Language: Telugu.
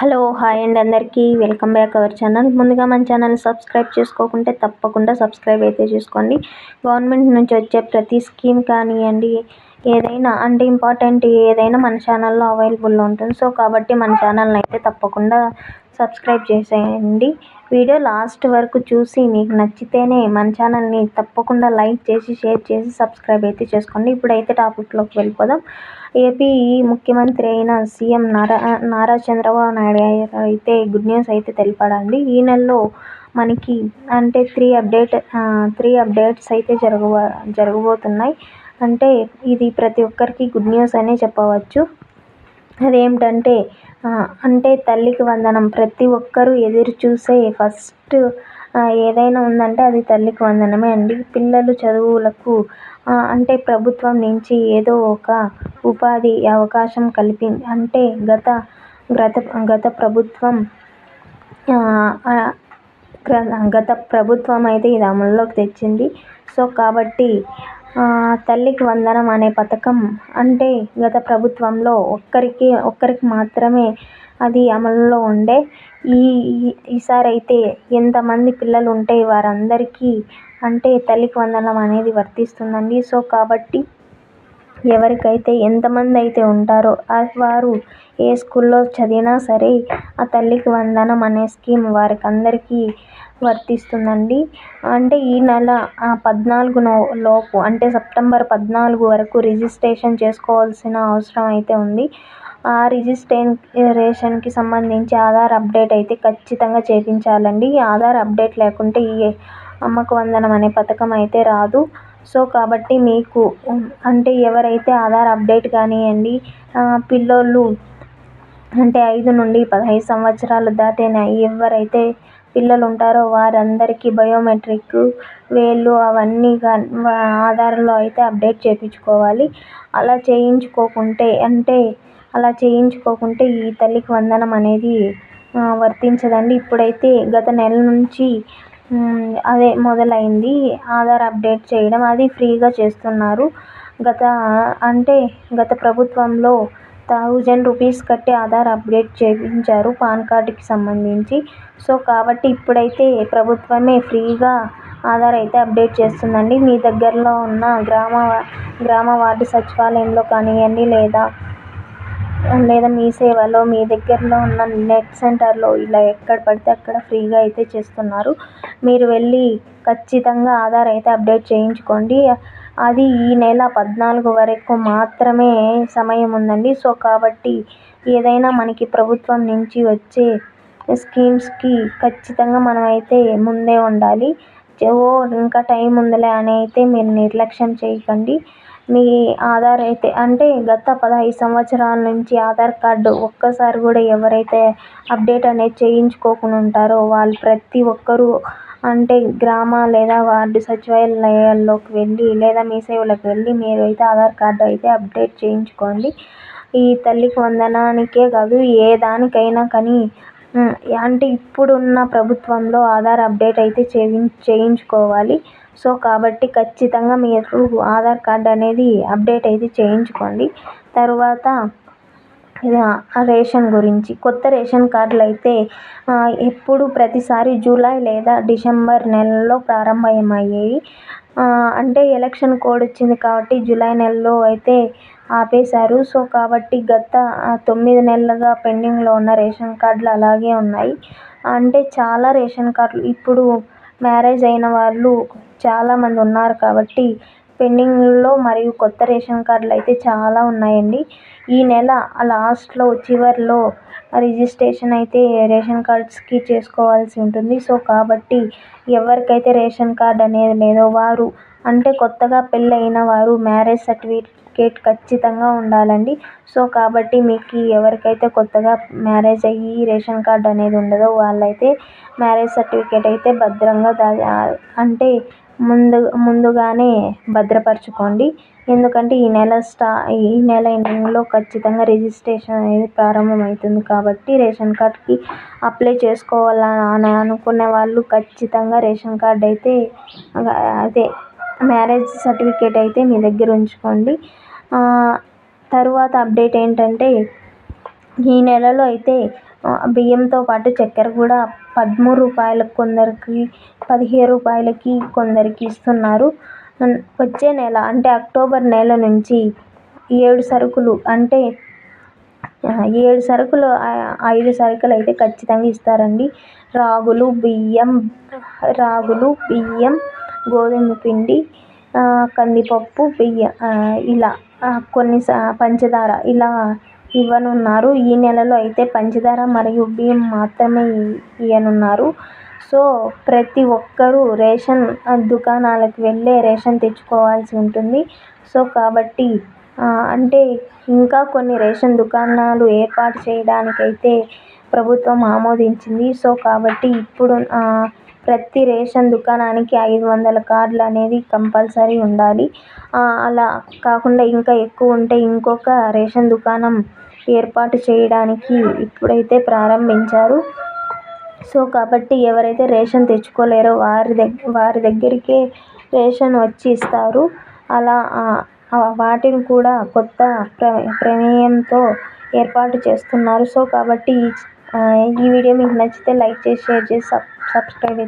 హలో హాయ్ అండి అందరికీ. Welcome back our channel. ముందుగా మన ఛానల్ సబ్స్క్రైబ్ చేసుకోకుంటే తప్పకుండా సబ్స్క్రైబ్ అయితే చేసుకోండి. గవర్నమెంట్ నుంచి వచ్చే ప్రతి స్కీమ్ కానివ్వండి ఏదైనా అంటే ఇంపార్టెంట్ ఏదైనా మన ఛానల్లో అవైలబుల్లో ఉంటుంది. సో కాబట్టి మన ఛానల్ని అయితే తప్పకుండా సబ్స్క్రైబ్ చేసేయండి. వీడియో లాస్ట్ వరకు చూసి మీకు నచ్చితేనే మన ఛానల్ని తప్పకుండా లైక్ చేసి షేర్ చేసి సబ్స్క్రైబ్ అయితే చేసుకోండి. ఇప్పుడైతే టాపిక్లోకి వెళ్ళిపోదాం. ఏపీ ముఖ్యమంత్రి అయిన సీఎం నారా నారా చంద్రబాబు నాయుడు గారు అయితే గుడ్ న్యూస్ అయితే తెలిపాడండి. ఈ నెలలో మనకి అంటే త్రీ అప్డేట్ త్రీ అప్డేట్స్ అయితే జరగబో జరగబోతున్నాయి. అంటే ఇది ప్రతి ఒక్కరికి గుడ్ న్యూస్ అనే చెప్పవచ్చు. అదేమిటంటే అంటే తల్లికి వందనం. ప్రతి ఒక్కరూ ఎదురు చూసే ఫస్ట్ ఏదైనా ఉందంటే అది తల్లికి వందనమే అండి. పిల్లలు చదువులకు అంటే ప్రభుత్వం నుంచి ఏదో ఒక ఉపాధి అవకాశం కల్పి అంటే గత గత గత ప్రభుత్వం గత ప్రభుత్వం అయితే ఇది అమల్లోకి తెచ్చింది. సో కాబట్టి తల్లికి వందనం అనే పథకం అంటే గత ప్రభుత్వంలో ఒక్కరికి ఒక్కరికి మాత్రమే అది అమల్లో ఉండే ఈ ఈసారి అయితే ఎంతమంది పిల్లలు ఉంటే వారందరికీ అంటే తల్లికి వందనం అనేది వర్తిస్తుందండి. సో కాబట్టి ఎవరికైతే ఎంతమంది అయితే ఉంటారో వారు ఏ స్కూల్లో చదివినా సరే ఆ తల్లికి వందనం అనే స్కీమ్ వారికి అందరికీ వర్తిస్తుందండి. అంటే ఈ నెల పద్నాలుగు లోపు అంటే సెప్టెంబర్ పద్నాలుగు వరకు రిజిస్ట్రేషన్ చేసుకోవాల్సిన అవసరం అయితే ఉంది. ఆ రిజిస్ట్రేషన్కి సంబంధించి ఆధార్ అప్డేట్ అయితే ఖచ్చితంగా చేయించాలండి ఆధార్ అప్డేట్ లేకుంటే ఈ అమ్మకు వందనం అనే పథకం అయితే రాదు. సో కాబట్టి మీకు అంటే ఎవరైతే ఆధార్ అప్డేట్ కానివ్వండి పిల్లోళ్ళు అంటే ఐదు నుండి పదహైదు సంవత్సరాలు దాటిన ఎవరైతే పిల్లలు ఉంటారో వారందరికీ బయోమెట్రిక్ వేళ్ళు అవన్నీ ఆధార్లో అయితే అప్డేట్ చేయించుకోవాలి అలా చేయించుకోకుంటే అంటే అలా చేయించుకోకుంటే ఈ తల్లికి వందనం అనేది వర్తించదండి. ఇప్పుడైతే గత నెల నుంచి అదే మొదలైంది. ఆధార్ అప్డేట్ చేయడం అది ఫ్రీగా చేస్తున్నారు. గత అంటే గత ప్రభుత్వంలో థౌజండ్ రూపీస్ కట్టి ఆధార్ అప్డేట్ చేయించారు పాన్ కార్డుకి సంబంధించి. సో కాబట్టి ఇప్పుడైతే ప్రభుత్వమే ఫ్రీగా ఆధార్ అయితే అప్డేట్ చేస్తుందండి. మీ దగ్గరలో ఉన్న గ్రామ గ్రామ వార్డు సచివాలయంలో కానివ్వండి లేదా లేదా మీ సేవలో మీ దగ్గరలో ఉన్న నెట్ సెంటర్లో ఇలా ఎక్కడ పడితే అక్కడ ఫ్రీగా అయితే చేస్తున్నారు. మీరు వెళ్ళి ఖచ్చితంగా ఆధార్ అయితే అప్డేట్ చేయించుకోండి. అది ఈ నెల పద్నాలుగు వరకు మాత్రమే సమయం ఉందండి సో కాబట్టి ఏదైనా మనకి ప్రభుత్వం నుంచి వచ్చే స్కీమ్స్కి ఖచ్చితంగా మనమైతే ముందే ఉండాలి. ఓ ఇంకా టైం ఉందిలే అని అయితే మీరు నిర్లక్ష్యం చేయకండి. మీ ఆధార్ అయితే అంటే గత పదహైదు సంవత్సరాల నుంచి ఆధార్ కార్డు ఒక్కసారి కూడా ఎవరైతే అప్డేట్ అనేది చేయించుకోకుండా ఉంటారో వాళ్ళు ప్రతి ఒక్కరూ అంటే గ్రామ లేదా వార్డు సచివాలయాల్లోకి వెళ్ళి లేదా మీ సేవలకు వెళ్ళి మీరు అయితే ఆధార్ కార్డు అయితే అప్డేట్ చేయించుకోండి. ఈ తల్లికి వందనానికే కాదు ఏ దానికైనా కానీ అంటే ఇప్పుడున్న ప్రభుత్వంలో ఆధార్ అప్డేట్ అయితే చేయిం చేయించుకోవాలి. సో కాబట్టి ఖచ్చితంగా మీరు ఆధార్ కార్డ్ అనేది అప్డేట్ అయితే చేయించుకోండి. తరువాత రేషన్ గురించి. కొత్త రేషన్ కార్డులు అయితే ఎప్పుడు ప్రతిసారి జూలై లేదా డిసెంబర్ నెలలో ప్రారంభమయ్యేవి అంటే ఎలక్షన్ కోడ్ వచ్చింది కాబట్టి జూలై నెలలో అయితే ఆపేశారు. సో కాబట్టి గత తొమ్మిది నెలలుగా పెండింగ్లో ఉన్న రేషన్ కార్డులు అలాగే ఉన్నాయి. అంటే చాలా రేషన్ కార్డులు ఇప్పుడు మ్యారేజ్ అయిన వాళ్ళు చాలామంది ఉన్నారు కాబట్టి పెండింగ్లో మరియు కొత్త రేషన్ కార్డులు అయితే చాలా ఉన్నాయండి. ఈ నెల లాస్ట్లో చివరిలో రిజిస్ట్రేషన్ అయితే రేషన్ కార్డ్స్కి చేసుకోవాల్సి ఉంటుంది. సో కాబట్టి ఎవరికైతే రేషన్ కార్డ్ అనేది లేదో వారు అంటే కొత్తగా పెళ్ళైన వారు మ్యారేజ్ సర్టిఫికేట్ ఖచ్చితంగా ఉండాలండి. సో కాబట్టి మీకు ఎవరికైతే కొత్తగా మ్యారేజ్ అయ్యి రేషన్ కార్డ్ అనేది ఉండదో వాళ్ళైతే మ్యారేజ్ సర్టిఫికేట్ అయితే భద్రంగా అంటే ముందు ముందుగానే భద్రపరచుకోండి. ఎందుకంటే ఈ నెల స్టా ఈ నెల ఎండింగ్లో ఖచ్చితంగా రిజిస్ట్రేషన్ అనేది ప్రారంభమవుతుంది కాబట్టి రేషన్ కార్డ్కి అప్లై చేసుకోవాలని అనుకునే వాళ్ళు ఖచ్చితంగా రేషన్ కార్డ్ అయితే అదే మ్యారేజ్ సర్టిఫికేట్ అయితే మీ దగ్గర ఉంచుకోండి. తరువాత అప్డేట్ ఏంటంటే ఈ నెలలో అయితే బియ్యంతో పాటు చక్కెర కూడా పదమూడు రూపాయలకు కొందరికి పదిహేను రూపాయలకి కొందరికి ఇస్తున్నారు. వచ్చే నెల అంటే అక్టోబర్ నెల నుంచి ఏడు సరుకులు అంటే ఏడు సరుకులు ఐదు సరుకులు అయితే ఖచ్చితంగా ఇస్తారండి. రాగులు బియ్యం రాగులు బియ్యం గోధుమ పిండి కందిపప్పు బియ్యం ఇలా కొన్ని పంచదార ఇలా ఇవ్వనున్నారు. ఈ నెలలో అయితే పంచదార మరియు బియ్యం మాత్రమే ఇవ్వనున్నారు సో ప్రతి ఒక్కరూ రేషన్ దుకాణాలకు వెళ్ళే రేషన్ తెచ్చుకోవాల్సి ఉంటుంది. సో కాబట్టి అంటే ఇంకా కొన్ని రేషన్ దుకాణాలు ఏర్పాటు చేయడానికి అయితే ప్రభుత్వం ఆమోదించింది. సో కాబట్టి ఇప్పుడు ప్రతి రేషన్ దుకాణానికి ఐదు వందల కార్డులు అనేది కంపల్సరీ ఉండాలి. అలా కాకుండా ఇంకా ఎక్కువ ఉంటే ఇంకొక రేషన్ దుకాణం ఏర్పాటు చేయడానికి ఇప్పుడైతే ప్రారంభించారు. సో కాబట్టి ఎవరైతే రేషన్ తెచ్చుకోలేరో వారి దగ్గర వారి దగ్గరికే రేషన్ వచ్చి ఇస్తారు. అలా వాటిని కూడా కొత్త ప్ర ప్రమేయంతో ఏర్పాటు చేస్తున్నారు. సో కాబట్టి ఈ వీడియో మీకు నచ్చితే లైక్ చేసి షేర్ చేసి సబ్ సబ్స్క్రైబ్